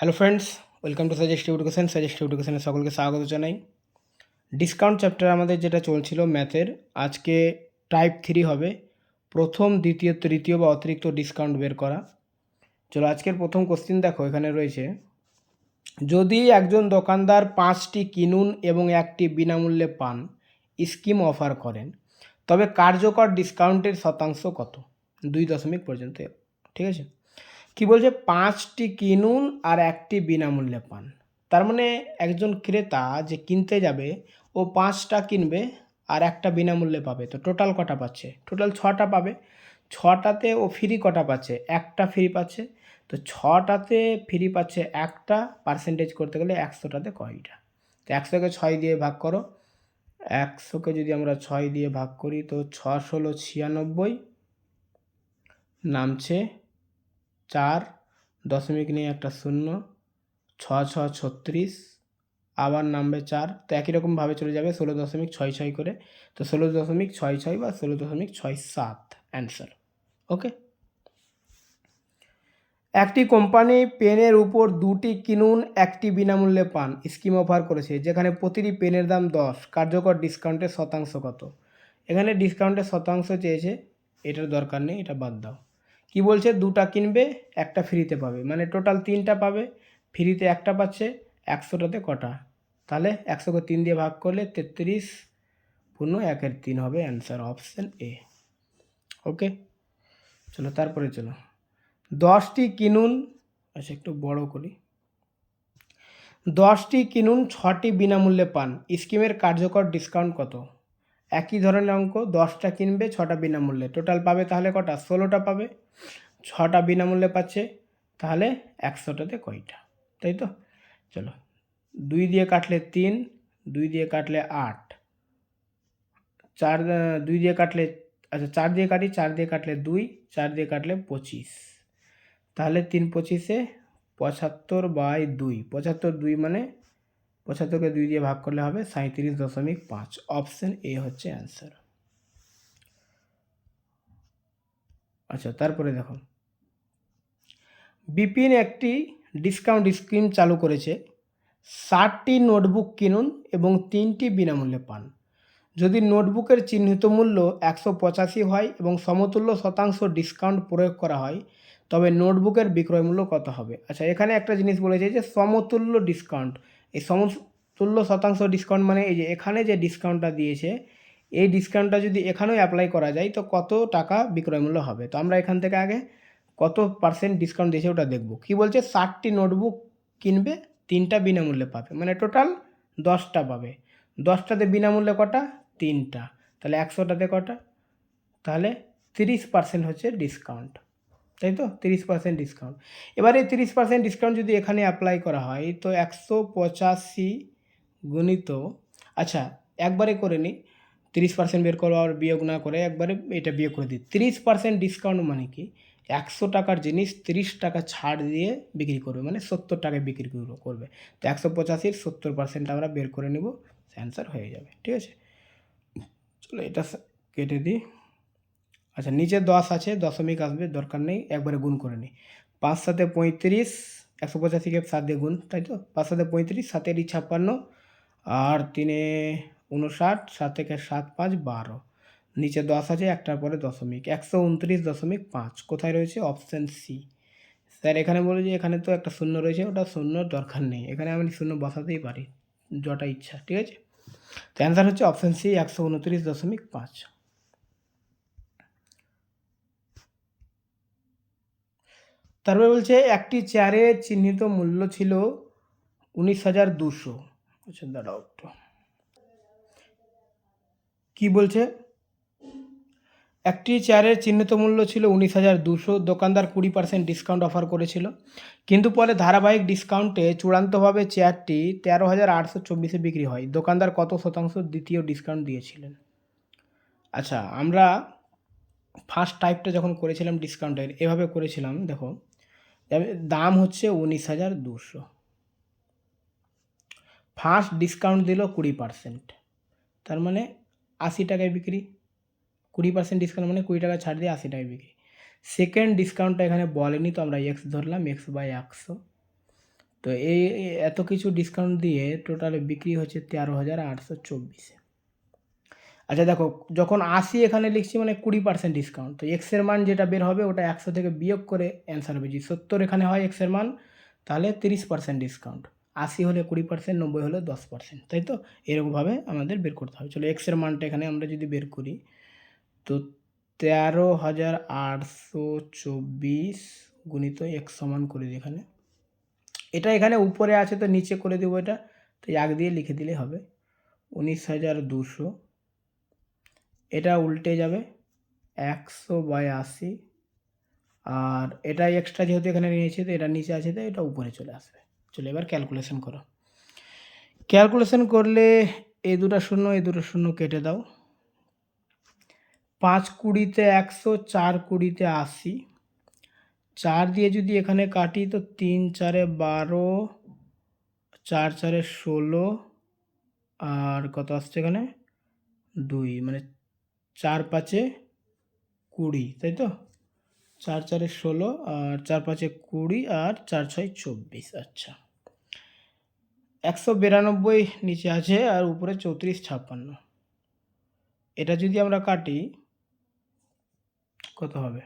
Hello friends welcome to suggestive education suggestive এডুকেশনে সকলকে স্বাগত জানাই। ডিসকাউন্ট চ্যাপ্টার আমাদের যেটা চলছিল ম্যাথের আজকে টাইপ থ্রি হবে। প্রথম, দ্বিতীয়, তৃতীয় বা অতিরিক্ত ডিসকাউন্ট বের করা। চলো আজকের প্রথম কোশ্চিন দেখো, এখানে রয়েছে। যদি একজন দোকানদার পাঁচটি কিনুন এবং একটি বিনামূল্যে পান স্কিম অফার করেন, তবে কার্যকর ডিসকাউন্টের শতাংশ কত? দুই দশমিক পর্যন্ত, ঠিক আছে? কি বলছে? পাঁচটি কিনুন আর একটি বিনামূল্যে পান। তার মানে একজন ক্রেতা যে কিনতে যাবে, ও পাঁচটা কিনবে আর একটা বিনামূল্যে পাবে। তো টোটাল কটা পাচ্ছে? টোটাল ছটা পাবে। ছটাতে ও ফ্রি কটা পাচ্ছে? একটা ফ্রি পাচ্ছে। তো ছটাতে ফ্রি পাচ্ছে একটা, পার্সেন্টেজ করতে গেলে একশোটাতে কয়টা? তো একশোকে ছয় দিয়ে ভাগ করো। একশোকে যদি আমরা ছয় দিয়ে ভাগ করি, তো ছ ষোলো ছিয়ানব্বই নামছে চার দশমিক নিয়ে একটা শূন্য ছ ছ ছত্রিশ, আবার নামবে চার, তো একই রকমভাবে চলে যাবে ষোলো দশমিক ছয় ছয় করে। তো ষোলো দশমিক ছয় ছয় বা ষোলো দশমিক ছয় সাত অ্যান্সার ওকে একটি কোম্পানি পেনের উপর দুটি কিনুন, একটি বিনামূল্যে পান। স্কিম অফার করেছে, যেখানে প্রতিটি পেনের দাম দশ, কার্যকর ডিসকাউন্টের শতাংশ কত? এখানে ডিসকাউন্টের শতাংশ চেয়েছে, এটার দরকার নেই, এটা বাদ দাও। কি বলছে? দুটা কিনবে, একটা ফ্রিতে পাবে। মানে টোটাল তিনটা পাবে, ফ্রিতে একটা পাচ্ছে, একশোটাতে কটা। তাহলে একশোকে তিন দিয়ে ভাগ করলে তেত্রিশ পূর্ণ একের তিন হবে অ্যান্সার অপশান এ ওকে চলো, তারপরে চলো। দশটি কিনুন আচ্ছা একটু বড় করি। দশটি কিনুন, ছটি বিনামূল্যে পান। স্কিমের কার্যকর ডিসকাউন্ট কত? একই ধরনের অঙ্ক দশটা কিনবে, ছটা বিনামূল্যে। টোটাল পাবে তাহলে কটা? ষোলোটা পাবে। ছটা বিনামূল্যে পাচ্ছে তাহলে একশোটাতে কয়টা? তাই তো? চলো। দুই দিয়ে কাটলে তিন, দুই দিয়ে কাটলে আট। চার, দুই দিয়ে কাটলে আচ্ছা চার দিয়ে কাটি, চার দিয়ে কাটলে দুই, চার দিয়ে কাটলে পঁচিশ। তাহলে তিন পঁচিশে পঁচাত্তর বাই দুই। পঁচাত্তর দুই মানে পঁচাত্তরকে দুই দিয়ে ভাগ করলে হবে সাঁত্রিশ দশমিক পাঁচ। অপশন এ হচ্ছে অ্যান্সার আচ্ছা তারপরে দেখো। বিপিন একটি ডিসকাউন্ট স্কিম চালু করেছে। ষাটটি নোটবুক কিনুন এবং তিনটি বিনামূল্যে পান। যদি নোটবুকের চিহ্নিত মূল্য একশো পঁচাশি হয় এবং সমতুল্য শতাংশ ডিসকাউন্ট প্রয়োগ করা হয়, তবে নোটবুকের বিক্রয় মূল্য কত হবে? আচ্ছা এখানে একটা জিনিস বলেছে যে সমতুল্য ডিসকাউন্ট এই সমতুল্য শতাংশ ডিসকাউন্ট মানে এই যে এখানে যে ডিসকাউন্টটা দিয়েছে, এই ডিসকাউন্টটা যদি এখানেও অ্যাপ্লাই করা যায়, তো কত টাকা বিক্রয় মূল্য হবে? তো আমরা এখান থেকে আগে কত পার্সেন্ট ডিসকাউন্ট দিয়েছে ওটা দেখব। কি বলছে? ষাটটি নোটবুক কিনবে, তিনটা বিনামূল্যে পাবে। মানে টোটাল দশটা পাবে। দশটাতে বিনামূল্যে কটা? তিনটা। তাহলে একশোটাতে কটা? তাহলে তিরিশ পার্সেন্ট হচ্ছে ডিসকাউন্ট তাই তো? তিরিশ পার্সেন্ট ডিসকাউন্ট এবার তিরিশ পার্সেন্ট ডিসকাউন্ট যদি এখানে অ্যাপ্লাই করা হয়, তো একশো পঁচাশি গুণিত আচ্ছা একবারে করে নিই তিরিশ পার্সেন্ট বের করো আর বিয়োগ না করে, একবারে এটা বিয়োগ করে দিই। তিরিশ পার্সেন্ট ডিসকাউন্ট মানে কি? একশো টাকার জিনিস তিরিশ টাকা ছাড় দিয়ে বিক্রি করবে মানে সত্তর টাকায় বিক্রি করবে- করবে। তো একশো পঁচাশির সত্তর পার্সেন্ট আমরা বের করে নেব অ্যান্সার হয়ে যাবে, ঠিক আছে? চলো এটা কেটে দিই। আচ্ছা নিচে দশ আছে, দশমিক আসবে, দরকার নেই, একবারে গুণ করে নিই পাঁচ সাথে পঁয়ত্রিশ, একশো পঁচাশিকে সাত দিয়ে গুণ, তাই তো? পাঁচ সাথে পঁয়ত্রিশ সাতেরই ছাপ্পান্ন, আর তিনে উনষাট সাত থেকে সাত পাঁচ, বারো। নিচে দশ আছে, একটার পরে দশমিক, একশো উনত্রিশ দশমিক পাঁচ। কোথায় রয়েছে? Option C. স্যার, এখানে বলে যে এখানে তো একটা শূন্য রয়েছে, ওটা শূন্য দরকার নেই। এখানে আমি শূন্য বসাতেই পারি, যটা ইচ্ছা, ঠিক আছে? তো অ্যান্সার হচ্ছে অপশান সি, একশো উনত্রিশ দশমিক পাঁচ। তারপরে বলছে, একটি চেয়ারের চিহ্নিত মূল্য ছিল উনিশ হাজার দুশো। আচ্ছা দাঁড়াও একটু। কি বলছে? একটি চেয়ারের চিহ্নিত মূল্য ছিল উনিশ হাজার দুশো। দোকানদার কুড়ি পার্সেন্ট ডিসকাউন্ট অফার করেছিল। কিন্তু পরে ধারাবাহিক ডিসকাউন্টে চূড়ান্তভাবে চেয়ারটি তেরো হাজার আটশো চব্বিশে বিক্রি হয়। দোকানদার কত শতাংশ দ্বিতীয় ডিসকাউন্ট দিয়েছিলেন? আচ্ছা আমরা ফার্স্ট টাইপটা যখন করেছিলাম ডিসকাউন্টের এভাবে করেছিলাম, দেখো। দাম হচ্ছে উনিশ হাজার দুশো। ফার্স্ট ডিসকাউন্ট দিল কুড়ি পার্সেন্ট তার মানে আশি টাকায় বিক্রি। কুড়ি পার্সেন্ট ডিসকাউন্ট মানে কুড়ি টাকা ছাড় দিয়ে আশি টাকায় বিক্রি। সেকেন্ড ডিসকাউন্টটা এখানে বলেনি, তো আমরা এক্স ধরলাম এক্স বাই একশো। তো এই এত কিছু ডিসকাউন্ট দিয়ে টোটালে বিক্রি হচ্ছে তেরো হাজার আটশো চব্বিশে। আচ্ছা দেখো, যখন আশি এখানে লিখছি মানে কুড়ি পার্সেন্ট ডিসকাউন্ট তো এক্সের মান যেটা বের হবে ওটা একশো থেকে বিয়োগ করে অ্যান্সার হবে। যদি সত্তর এখানে হয় এক্সের মান, তাহলে তিরিশ পার্সেন্ট ডিসকাউন্ট আশি হলে কুড়ি পার্সেন্ট নব্বই হলে দশ পার্সেন্ট তাই তো? এরকমভাবে আমাদের বের করতে হবে। চলো এক্সের মানটা এখানে আমরা যদি বের করি, তো তেরো হাজার আটশো চব্বিশ গুণিত এক সমান করে দিই এখানে। এটা এখানে উপরে আছে, তো নিচে করে দেবো এটা। তো এক দিয়ে লিখে দিলে হবে। উনিশ হাজার দুশো এটা উল্টে যাবে একশো বাই আশি আর এটা এক্সট্রা যেহেতু এখানে নিয়েছে, তো এটা নিচে আছে তো এটা উপরে চলে আসবে। চলে এবার ক্যালকুলেশন করো। ক্যালকুলেশন করলে এই দুটো শূন্য এই দুটো শূন্য কেটে দাও। পাঁচ কুড়িতে একশো, চার কুড়িতে আশি। চার দিয়ে যদি এখানে কাটি, তো তিন চারে বারো, চার চারে ষোলো, আর কত আসছে এখানে? দুই মানে চার পাঁচে কুড়ি, তাই তো? চার চারে ষোলো আর চার পাঁচে কুড়ি আর চার ছয় চব্বিশ আচ্ছা। একশো বিরানব্বই নিচে আছে আর উপরে চৌত্রিশ ছাপ্পান্ন। এটা যদি আমরা কাটি, কত হবে?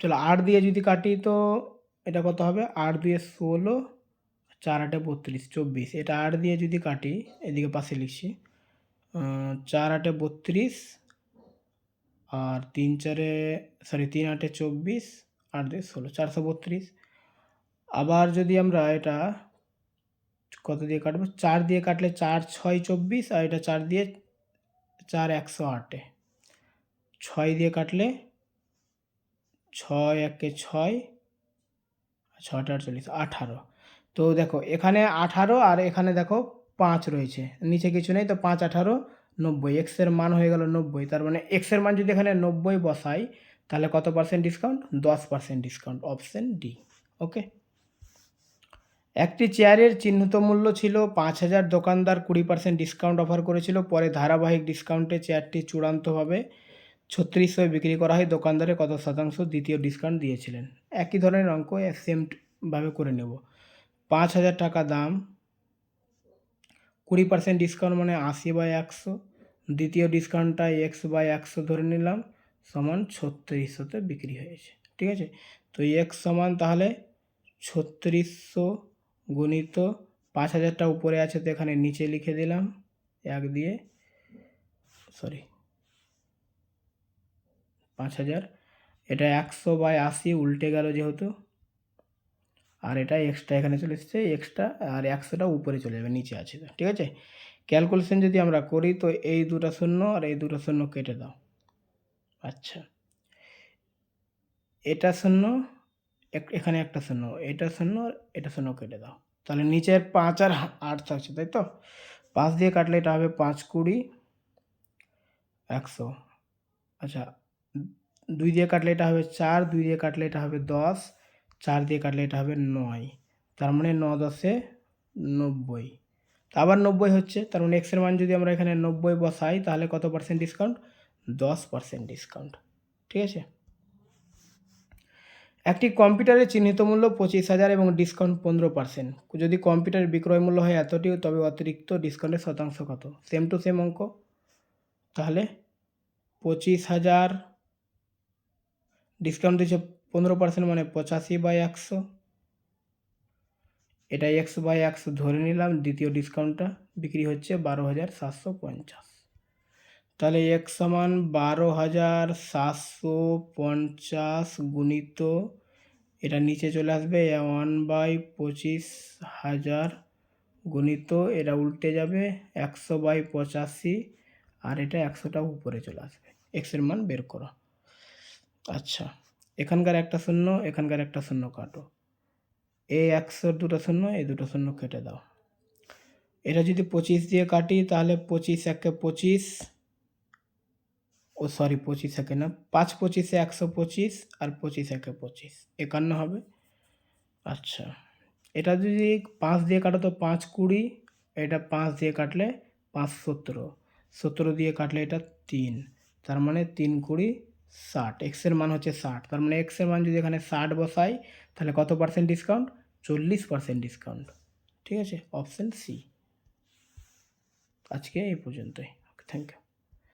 চলো আট দিয়ে যদি কাটি তো এটা কত হবে? আট দিয়ে ষোলো, চার আটে বত্রিশ, চব্বিশ। এটা আট দিয়ে যদি কাটি, এদিকে পাশে লিখছি। চার আটে বত্রিশ আর তিন চারে সরি তিন আটে চব্বিশ, আট দিয়ে ষোলো, চারশো বত্রিশ। আবার যদি আমরা এটা কত দিয়ে কাটবো? চার দিয়ে কাটলে চার ছয় চব্বিশ আর এটা চার দিয়ে চার একশো আটে। ছয় দিয়ে কাটলে ছয় একে ছয়, ছয়টা আটচল্লিশ, আঠারো। তো দেখো, এখানে আঠারো আর এখানে দেখো পাঁচ রয়েছে। নিচে কিছু নেই তো পাঁচ, আঠারো, নব্বই। এক্সের মান হয়ে গেল নব্বই। তার মানে এক্সের মান যদি এখানে নব্বই বসাই, তাহলে কত পার্সেন্ট ডিসকাউন্ট দশ percent discount option D okay একটি চেয়ারের চিহ্নিত মূল্য ছিল পাঁচ হাজার। দোকানদার কুড়ি পার্সেন্ট ডিসকাউন্ট অফার করেছিল। পরে ধারাবাহিক ডিসকাউন্টে চেয়ারটি চূড়ান্তভাবে ছত্রিশশো বিক্রি করা হয়। দোকানদারে কত শতাংশ দ্বিতীয় ডিসকাউন্ট দিয়েছিলেন? একই ধরনের অঙ্ক সেমভাবে করে নেব। পাঁচ হাজার টাকা দাম কুড়ি পার্সেন্ট ডিসকাউন্ট মানে আশি বাই একশো। দ্বিতীয় ডিসকাউন্টটা এক্স বাই একশো ধরে নিলাম, সমান ছত্রিশশোতে বিক্রি হয়েছে, ঠিক আছে? তো এক্স সমান তাহলে ছত্রিশশো গুণিত পাঁচ হাজারটা উপরে আছে তো এখানে নিচে লিখে দিলাম, এক দিয়ে সরি পাঁচ হাজার। এটা একশো বাই আশি উল্টে গেল যেহেতু আর এটা এক্সট্রা এখানে চলে এসেছে এক্সট্রা আর একশোটা উপরে চলে যাবে, নিচে আছে। ঠিক আছে? ক্যালকুলেশন যদি আমরা করি তো এই দুটো শূন্য আর এই দুটো শূন্য কেটে দাও। আচ্ছা। এটা শূন্য এখানে একটা শূন্য, এটা শূন্য আর এটা শূন্য কেটে দাও। তাহলে নিচের পাঁচ আর আট থাকছে, তাই তো? পাঁচ দিয়ে কাটলে এটা হবে পাঁচ কুড়ি, একশো। আচ্ছা দুই দিয়ে কাটলে এটা হবে চার, দুই দিয়ে কাটলে এটা হবে দশ চার দিয়ে কাটলে এটা হবে নয়। তার মানে ন দশে নব্বই। তা আবার নব্বই হচ্ছে, তার মানে এক্সের মান যদি আমরা এখানে নব্বই বসাই, তাহলে কত পার্সেন্ট ডিসকাউন্ট দশ পার্সেন্ট ডিসকাউন্ট ঠিক আছে? একটি কম্পিউটারের চিহ্নিত মূল্য পঁচিশ হাজার এবং ডিসকাউন্ট পনেরো পার্সেন্ট যদি কম্পিউটারের বিক্রয় মূল্য হয় এতটিও, তবে অতিরিক্ত ডিসকাউন্টের শতাংশ কত? সেম টু সেম অঙ্ক। তাহলে পঁচিশ হাজার ডিসকাউন্ট দিচ্ছে পনেরো পার্সেন্ট মানে পঁচাশি বাই একশো। এটা এক্স বাই একশো ধরে নিলাম, দ্বিতীয় ডিসকাউন্টটা বিক্রি হচ্ছে বারো হাজার সাতশো পঞ্চাশ। তাহলে এক সমান বারো হাজার সাতশো পঞ্চাশ গুণিত, এটা নিচে চলে আসবে ওয়ান বাই পঁচিশ হাজার গুণিত, এটা উল্টে যাবে একশো বাই পঁচাশি, আর এটা একশোটা উপরে চলে আসবে। এক্সের মান বের করো। আচ্ছা। এখানকার একটা শূন্য, এখানকার একটা শূন্য কাটো। এই একশোর দুটো শূন্য এই দুটো শূন্য কেটে দাও। এটা যদি পঁচিশ দিয়ে কাটি, তাহলে পঁচিশ একে পঁচিশ, ও সরি, পঁচিশ একে না, পাঁচ পঁচিশে একশো পঁচিশ আর পঁচিশ একে পঁচিশ, একান্ন হবে। আচ্ছা এটা যদি পাঁচ দিয়ে কাটো তো পাঁচ কুড়ি, এটা পাঁচ দিয়ে কাটলে পাঁচ সতেরো সতেরো দিয়ে কাটলে এটা তিন, তার মানে তিন কুড়ি ষাট এক্সের মান হচ্ছে ষাট। তার মানে এক্সের মান যদি এখানে ষাট বসাই, তাহলে কত পার্সেন্ট ডিসকাউন্ট চল্লিশ পার্সেন্ট ডিসকাউন্ট ঠিক আছে? অপশান সি আজকে এই পর্যন্তই। Okay thank you